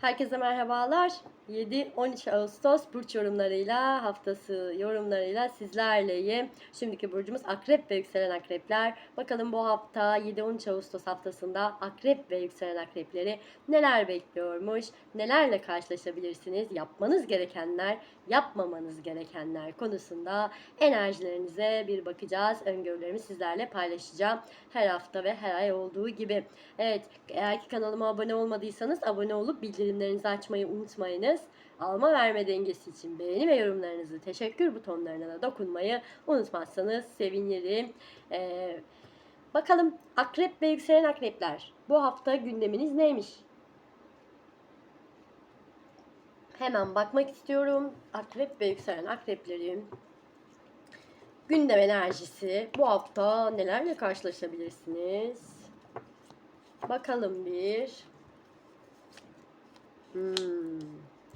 Herkese merhabalar. 7-13 Ağustos burç yorumlarıyla, haftası yorumlarıyla sizlerleyim. Şimdiki burcumuz akrep ve yükselen akrepler. Bakalım bu hafta 7-13 Ağustos haftasında akrep ve yükselen akrepleri neler bekliyormuş, nelerle karşılaşabilirsiniz, yapmanız gerekenler, yapmamanız gerekenler konusunda enerjilerinize bir bakacağız. Öngörülerimi sizlerle paylaşacağım. Her hafta ve her ay olduğu gibi. Evet, eğer ki kanalıma abone olmadıysanız abone olup bildirimlerinizi açmayı unutmayınız. Alma verme dengesi için beğeni ve yorumlarınızı teşekkür butonlarına da dokunmayı unutmazsanız sevinirim. Ee, bakalım akrep ve yükselen akrepler bu hafta gündeminiz neymiş? Hemen bakmak istiyorum. Akrep ve yükselen akreplerim gündem enerjisi bu hafta nelerle karşılaşabilirsiniz? Bakalım bir. Hmm.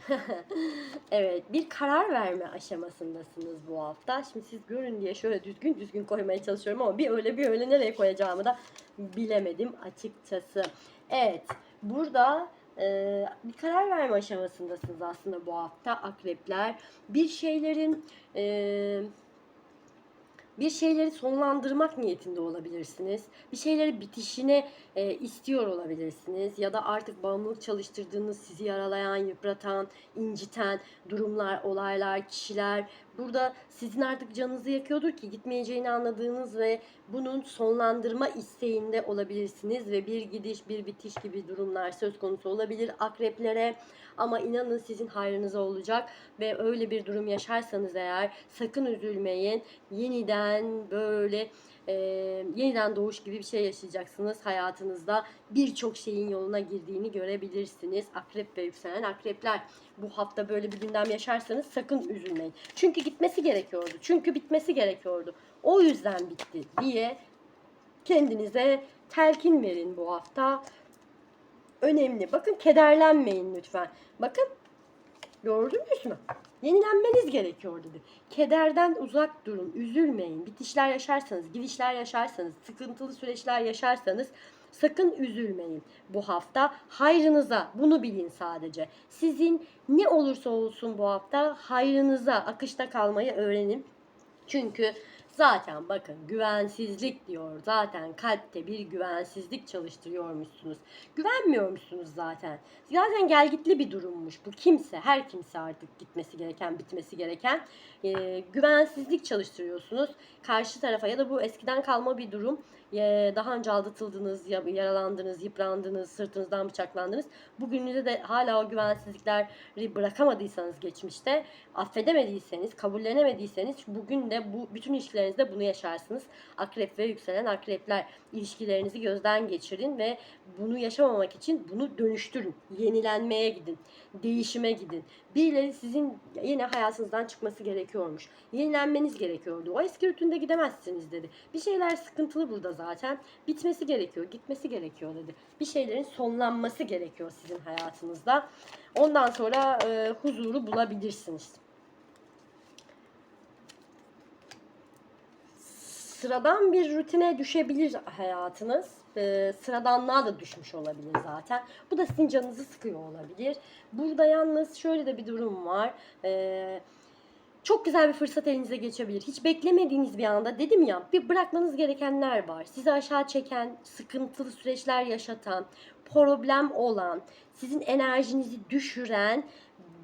evet, bir karar verme aşamasındasınız bu hafta. Şimdi siz görün diye şöyle düzgün düzgün koymaya çalışıyorum ama bir öyle bir öyle nereye koyacağımı da bilemedim açıkçası. Evet, burada e, bir karar verme aşamasındasınız aslında bu hafta akrepler. Bir şeylerin e, bir şeyleri sonlandırmak niyetinde olabilirsiniz. Bir şeyleri bitişine e, istiyor olabilirsiniz. Ya da artık bağımlılık çalıştırdığınız, sizi yaralayan, yıpratan, inciten durumlar, olaylar, kişiler burada sizin artık canınızı yakıyordur ki gitmeyeceğini anladığınız ve bunun sonlandırma isteğinde olabilirsiniz ve bir gidiş, bir bitiş gibi durumlar söz konusu olabilir akreplere. Ama inanın sizin hayrınıza olacak ve öyle bir durum yaşarsanız eğer sakın üzülmeyin. Yeniden böyle e, yeniden doğuş gibi bir şey yaşayacaksınız hayatınızda. Birçok şeyin yoluna girdiğini görebilirsiniz. Akrep ve yükselen akrepler. Bu hafta böyle bir gündem yaşarsanız sakın üzülmeyin. Çünkü gitmesi gerekiyordu. Çünkü bitmesi gerekiyordu. O yüzden bitti diye kendinize telkin verin bu hafta. Önemli. Bakın kederlenmeyin lütfen. Bakın gördünüz mü? Yenilenmeniz gerekiyor dedi. Kederden uzak durun, üzülmeyin. Bitişler yaşarsanız, gidişler yaşarsanız, sıkıntılı süreçler yaşarsanız sakın üzülmeyin bu hafta. Hayrınıza bunu bilin sadece. Sizin ne olursa olsun bu hafta hayrınıza akışta kalmayı öğrenin. Çünkü Zaten bakın güvensizlik diyor. Zaten kalpte bir güvensizlik çalıştırıyormuşsunuz. Güvenmiyormuşsunuz zaten. Zaten gelgitli bir durummuş bu. Kimse, her kimse artık gitmesi gereken, bitmesi gereken e, güvensizlik çalıştırıyorsunuz. Karşı tarafa ya da bu eskiden kalma bir durum. E, daha önce aldatıldınız, yaralandınız, yıprandınız, sırtınızdan bıçaklandınız. Bugününüzde de hala o güvensizlikleri bırakamadıysanız geçmişte, affedemediyseniz, kabullenemediyseniz bugün de bu bütün ilişkilerinizde bunu yaşarsınız. Akrep ve yükselen akrepler ilişkilerinizi gözden geçirin ve bunu yaşamamak için bunu dönüştürün. Yenilenmeye gidin. Değişime gidin. Birileri sizin yine hayatınızdan çıkması gerekiyormuş. Yenilenmeniz gerekiyordu. O eski rutinde gidemezsiniz dedi. Bir şeyler sıkıntılı burada zaten. Bitmesi gerekiyor, gitmesi gerekiyor dedi. Bir şeylerin sonlanması gerekiyor sizin hayatınızda. Ondan sonra e, huzuru bulabilirsiniz. sıradan bir rutine düşebilir hayatınız. E, sıradanlığa da düşmüş olabilir zaten. Bu da sizin canınızı sıkıyor olabilir. Burada yalnız şöyle de bir durum var. E, çok güzel bir fırsat elinize geçebilir. Hiç beklemediğiniz bir anda dedim ya bir bırakmanız gerekenler var. Sizi aşağı çeken, sıkıntılı süreçler yaşatan, problem olan, sizin enerjinizi düşüren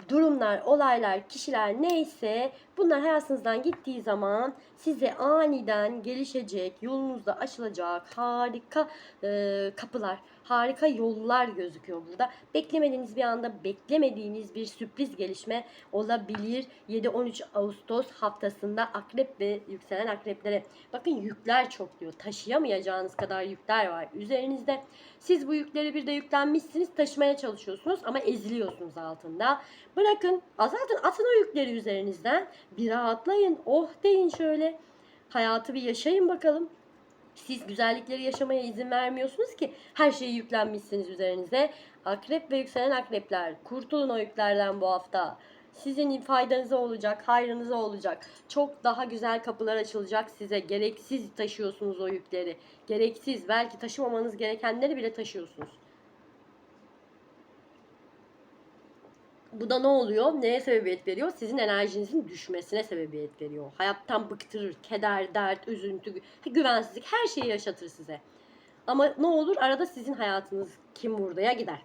durumlar, olaylar, kişiler neyse bunlar hayatınızdan gittiği zaman size aniden gelişecek, yolunuzda açılacak harika e, kapılar, harika yollar gözüküyor burada. Beklemediğiniz bir anda beklemediğiniz bir sürpriz gelişme olabilir. 7-13 Ağustos haftasında akrep ve yükselen akreplere. Bakın yükler çok diyor. Taşıyamayacağınız kadar yükler var üzerinizde. Siz bu yükleri bir de yüklenmişsiniz taşımaya çalışıyorsunuz ama eziliyorsunuz altında. Bırakın zaten atın o yükleri üzerinizden. Bir rahatlayın. Oh deyin şöyle. Hayatı bir yaşayın bakalım. Siz güzellikleri yaşamaya izin vermiyorsunuz ki her şeyi yüklenmişsiniz üzerinize. Akrep ve yükselen akrepler kurtulun o yüklerden bu hafta. Sizin faydanıza olacak, hayrınıza olacak. Çok daha güzel kapılar açılacak size. Gereksiz taşıyorsunuz o yükleri. Gereksiz, belki taşımamanız gerekenleri bile taşıyorsunuz. Bu da ne oluyor? Neye sebebiyet veriyor? Sizin enerjinizin düşmesine sebebiyet veriyor. Hayattan bıktırır, keder, dert, üzüntü, gü- güvensizlik her şeyi yaşatır size. Ama ne olur arada sizin hayatınız kim buradaya gider.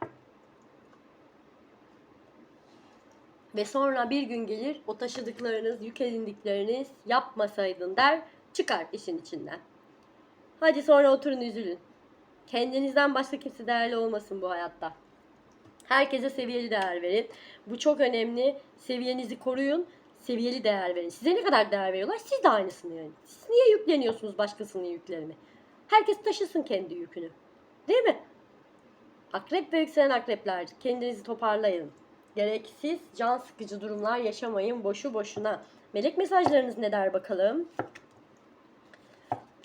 Ve sonra bir gün gelir o taşıdıklarınız, yük edindikleriniz yapmasaydın der çıkar işin içinden. Hadi sonra oturun üzülün. Kendinizden başka kimse değerli olmasın bu hayatta. Herkese seviyeli değer verin. Bu çok önemli. Seviyenizi koruyun. Seviyeli değer verin. Size ne kadar değer veriyorlar? Siz de aynısını yani. Siz niye yükleniyorsunuz başkasının yüklerini? Herkes taşısın kendi yükünü. Değil mi? Akrep ve yükselen akrepler kendinizi toparlayın. Gereksiz can sıkıcı durumlar yaşamayın boşu boşuna. Melek mesajlarınız ne der bakalım?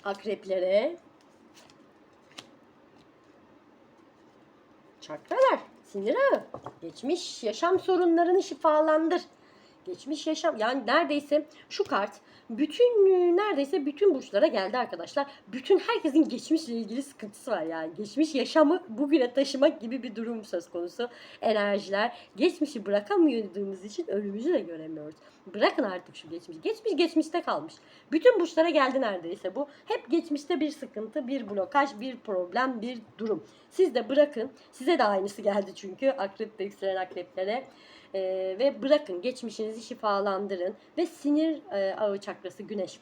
Akreplere. Çakralar, sinir ağı. Geçmiş yaşam sorunlarını şifalandır. Geçmiş yaşam yani neredeyse şu kart bütün neredeyse bütün burçlara geldi arkadaşlar. Bütün herkesin geçmişle ilgili sıkıntısı var yani. Geçmiş yaşamı bugüne taşımak gibi bir durum söz konusu. Enerjiler geçmişi bırakamadığımız için önümüzü de göremiyoruz. Bırakın artık şu geçmişi. Geçmiş geçmişte kalmış. Bütün burçlara geldi neredeyse bu. Hep geçmişte bir sıkıntı, bir blokaj, bir problem, bir durum. Siz de bırakın. Size de aynısı geldi çünkü akrep ve yükselen akreplere. Ee, ve bırakın geçmişinizi şifalandırın ve sinir e, ağı çakrası güneş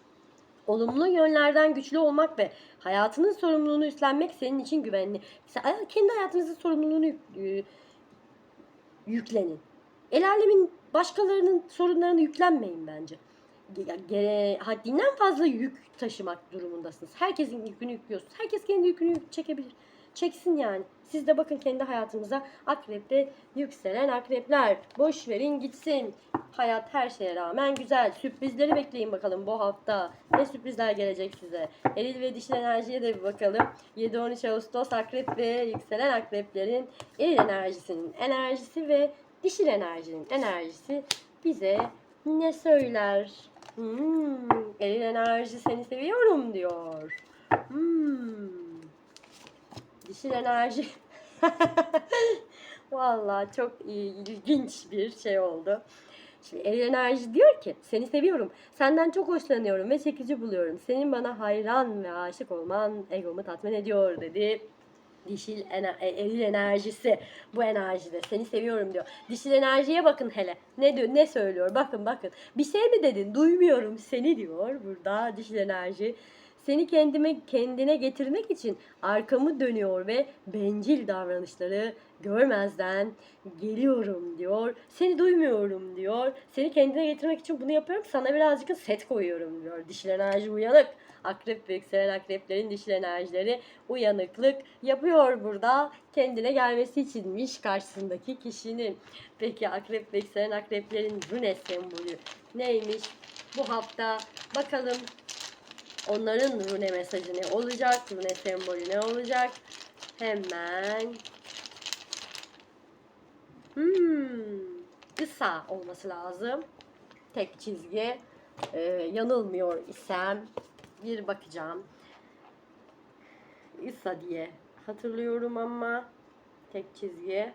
olumlu yönlerden güçlü olmak ve hayatının sorumluluğunu üstlenmek senin için güvenli. Mesela kendi hayatınızın sorumluluğunu e, yüklenin. El alemin başkalarının sorunlarını yüklenmeyin bence. Haddinden fazla yük taşımak durumundasınız. Herkesin yükünü yüklüyorsunuz. Herkes kendi yükünü yük- çekebilir. Çeksin yani. Siz de bakın kendi hayatınıza akrepte yükselen akrepler. Boş verin gitsin. Hayat her şeye rağmen güzel. Sürprizleri bekleyin bakalım bu hafta. Ne sürprizler gelecek size. Eril ve dişil enerjiye de bir bakalım. 7-13 Ağustos akrep ve yükselen akreplerin eril enerjisinin enerjisi ve dişil enerjinin enerjisi bize ne söyler? Hmm, eril enerji seni seviyorum diyor. Hmm. Dişil enerji. Vallahi çok ilginç bir şey oldu. Şimdi eril enerji diyor ki seni seviyorum. Senden çok hoşlanıyorum ve çekici buluyorum. Senin bana hayran ve aşık olman egomu tatmin ediyor dedi. Dişil ener- e, eril enerjisi bu enerjide seni seviyorum diyor. Dişil enerjiye bakın hele. Ne diyor ne söylüyor? Bakın bakın. Bir şey mi dedin? Duymuyorum seni diyor burada dişil enerji. Seni kendime kendine getirmek için arkamı dönüyor ve bencil davranışları görmezden geliyorum diyor. Seni duymuyorum diyor. Seni kendine getirmek için bunu yapıyorum. Sana birazcık set koyuyorum diyor. Dişil enerji uyanık. Akrep ve yükselen akreplerin dişil enerjileri uyanıklık yapıyor burada. Kendine gelmesi içinmiş karşısındaki kişinin. Peki akrep ve yükselen akreplerin rune sembolü neymiş? Bu hafta bakalım onların rune mesajı ne olacak? Rune sembolü ne olacak? Hemen Hmm, kısa olması lazım. Tek çizgi. Ee, yanılmıyor isem bir bakacağım. İsa diye hatırlıyorum ama tek çizgi.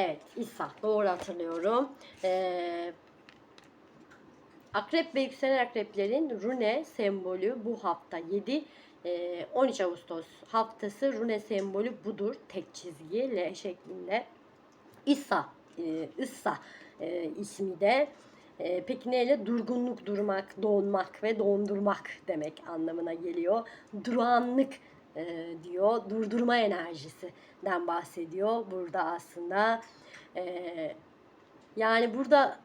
Evet İsa doğru hatırlıyorum. Ee, Akrep ve yükselen akreplerin rune sembolü bu hafta 7 e, 13 Ağustos haftası rune sembolü budur. Tek çizgi L şeklinde. İsa, e, İssa e, ismi de e, peki neyle? Durgunluk, durmak, donmak ve dondurmak demek anlamına geliyor. Duranlık e, diyor. Durdurma enerjisinden bahsediyor burada aslında. E, yani burada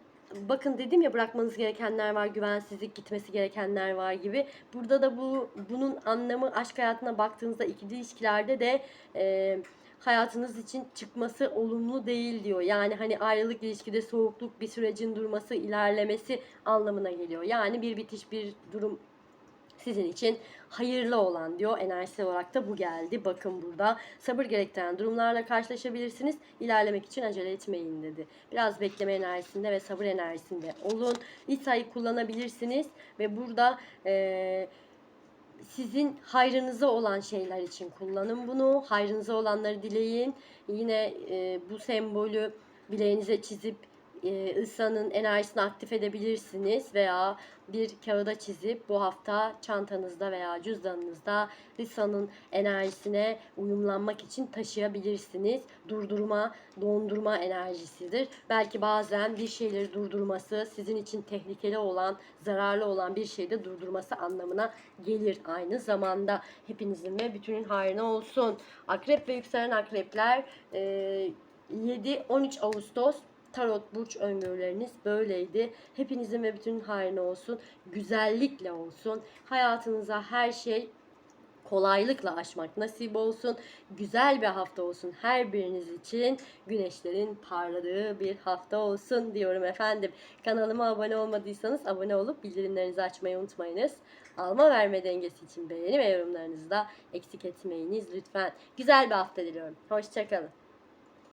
bakın dedim ya bırakmanız gerekenler var, güvensizlik gitmesi gerekenler var gibi. Burada da bu bunun anlamı aşk hayatına baktığınızda ikili ilişkilerde de e, hayatınız için çıkması olumlu değil diyor. Yani hani ayrılık ilişkide soğukluk bir sürecin durması, ilerlemesi anlamına geliyor. Yani bir bitiş, bir durum sizin için hayırlı olan diyor. Enerjisi olarak da bu geldi. Bakın burada sabır gerektiren durumlarla karşılaşabilirsiniz. İlerlemek için acele etmeyin dedi. Biraz bekleme enerjisinde ve sabır enerjisinde olun. İsa'yı kullanabilirsiniz ve burada eee sizin hayrınıza olan şeyler için kullanın bunu. Hayrınıza olanları dileyin. Yine e, bu sembolü bileğinize çizip e, ıssanın enerjisini aktif edebilirsiniz veya bir kağıda çizip bu hafta çantanızda veya cüzdanınızda ıssanın enerjisine uyumlanmak için taşıyabilirsiniz. Durdurma, dondurma enerjisidir. Belki bazen bir şeyleri durdurması sizin için tehlikeli olan, zararlı olan bir şeyde durdurması anlamına gelir aynı zamanda. Hepinizin ve bütünün hayrına olsun. Akrep ve yükselen akrepler e, 7-13 Ağustos tarot burç öngörüleriniz böyleydi. Hepinizin ve bütünün hayrına olsun. Güzellikle olsun. Hayatınıza her şey kolaylıkla aşmak nasip olsun. Güzel bir hafta olsun her biriniz için. Güneşlerin parladığı bir hafta olsun diyorum efendim. Kanalıma abone olmadıysanız abone olup bildirimlerinizi açmayı unutmayınız. Alma verme dengesi için beğeni ve yorumlarınızı da eksik etmeyiniz lütfen. Güzel bir hafta diliyorum. Hoşçakalın.